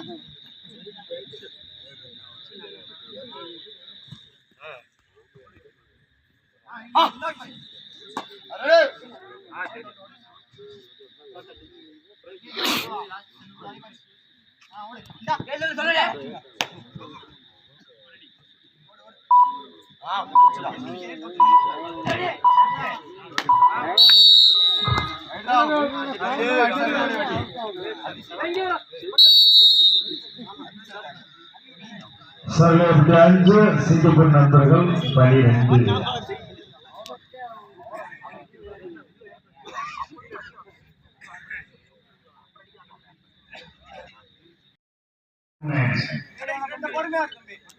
అది சர்வத்து அஞ்சு சிங்கப்பூர் நண்பர்கள் பனிரெண்டு.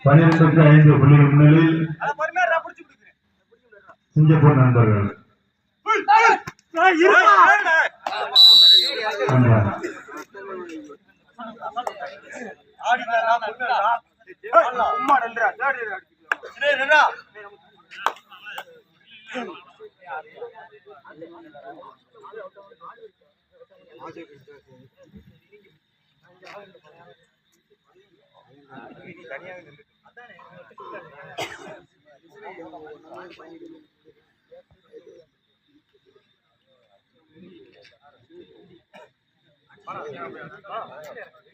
பனிரெண்டுக்கு ஐந்து புள்ளிகள் முன்னிலையில் சிங்கப்பூர் நண்பர்கள். சும்மா நில்றா தேடி நில்றா தனியாக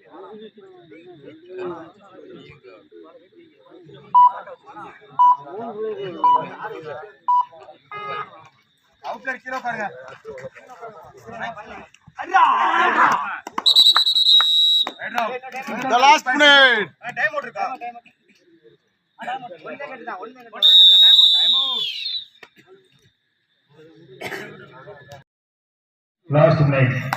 நண்பர். The last minute.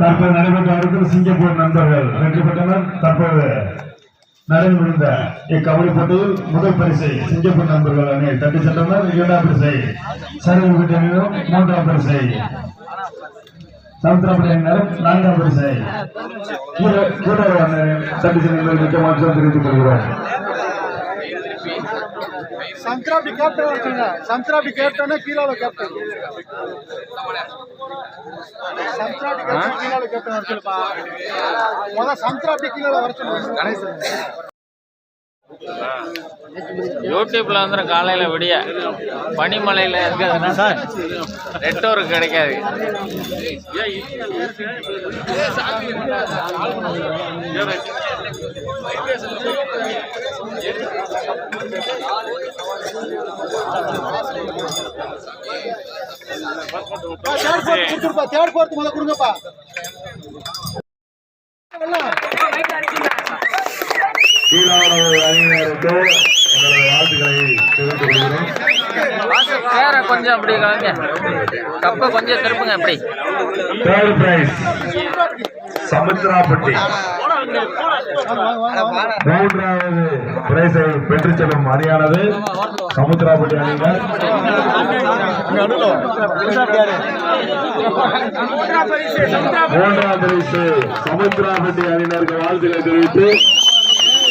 தற்போது நடைபெற்ற அடுத்த சிங்கப்பூர் நண்பர்கள் வெற்றி பெற்றனர். தற்போது நடைபெறுந்த இக்கபடி போட்டியில் முதல் பரிசை சிங்கப்பூர் நண்பர்கள் அணி தட்டி சென்றனர். இரண்டாம் பரிசை சரகு மூன்றாம் பரிசை சமுத்திரப்படி அணியினரும் நான்காம் பரிசை தட்டி சென்றவர்கள் மிக்க தெரிவித்துக் கொள்கிறோம். கேப்டன் இருக்குங்க கேப்டன் கேப்டன் யூடியூப்ல வந்து காலையில விடிய. பனிமலையில இருக்கிறதுனா சார். நெட்ஒர்க் கிடைக்காது. தேர்ட் ஃபோர்த் கொடுத்துருப்பா தேர்ட் ஃபோர்த் முதல்ல கொடுங்கப்பா அணியினருக்கு எங்களது வாழ்த்துக்களை தெரிவித்துக் கொள்கிறோம் வேற கொஞ்சம் அப்படி கலங்க. கப்பை கொஞ்சம் திருப்புங்க அப்படி. Third prize Samuthirapatti. மூன்றாவது பிரைஸை பெற்றுச் செல்லும் அணியானது சமுத்திராப்பட்டி அணியினர். மூன்றாம் பரிசு சமுத்திராப்பட்டி அணியினருக்கு வாழ்த்துக்களை தெரிவித்து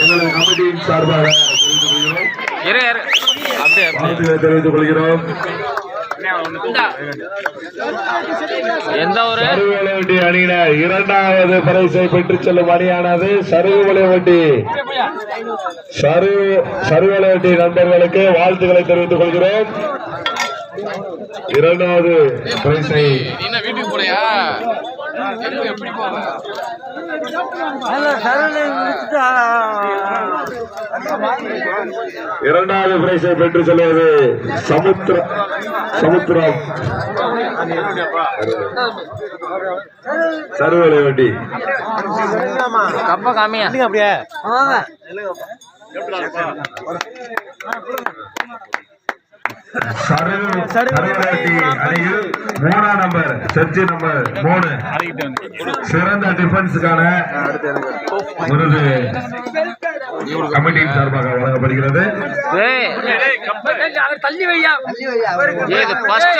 எங்களது கமிட்டியின் சார்பாக தெரிவித்துக் கொள்கிறோம். தெரிவித்துக் கொள்கிறோம். எந்த ஊரு? சருவலவட்டி அணியினர் இரண்டாவது பரிசை பெற்றுச் செல்லும் அணியானது சருவலவட்டி சரு சருவலவட்டி நண்பர்களுக்கு வாழ்த்துக்களை தெரிவித்துக் கொள்கிறோம். இரண்டாவது பரிசை. வீட்டுக்கு போறியா? எப்படி போற? இரண்டாவது பிரைஸை பெற்று செல்வது சமுத்திர சமுத்திரம். சருவலை வண்டி. கப்ப காமியா சரவணி அணியில் மூணாம் நம்பர் சர்ச்சி நம்பர் மூணு சிறந்த டிஃபென்ஸுக்கான விருது கமிட்டியின் சார்பாக வழங்கப்படுகிறது ஃபர்ஸ்ட்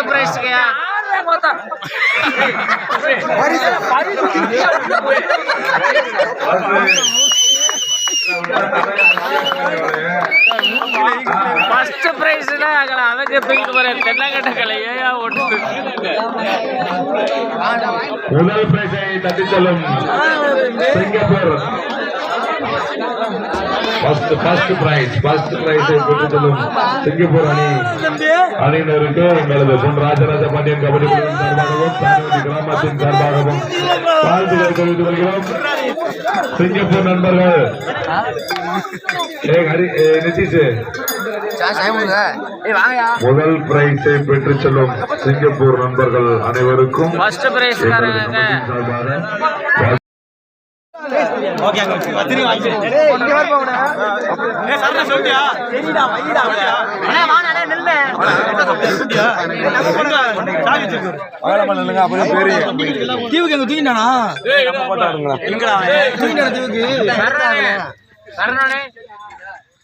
தூக்கிட்டு போற தென்னங்கட்ட கலையா ஒட்டு முதல் பிரைஸை தட்டி செல்லும் Singapore. First first prize first பிரைஸை பெற்று செல்லும் சிங்கப்பூர் அணி. அணியினருக்கு எங்களது பொன் ராஜராஜ பாண்டியன் கபடி குழுவின் சார்பாகவும் கிராமத்தின் சார்பாகவும் தெரிவித்துக் கொள்கிறோம். சிங்கப்பூர் நண்பர்கள் நிதிஷ். முதல் பிரைஸை பெற்று செல்லும் சிங்கப்பூர் நண்பர்கள் அனைவருக்கும். தீவுக்கு எங்க தூக்கிட்டானா தூக்கிட்டான தீவுக்கு.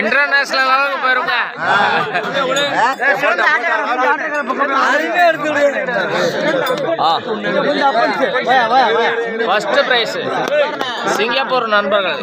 இன்டர்நேஷனல் அளவுக்கு போயிருங்க ஃபர்ஸ்ட் பிரைஸ் சிங்கப்பூர் நண்பர்கள்.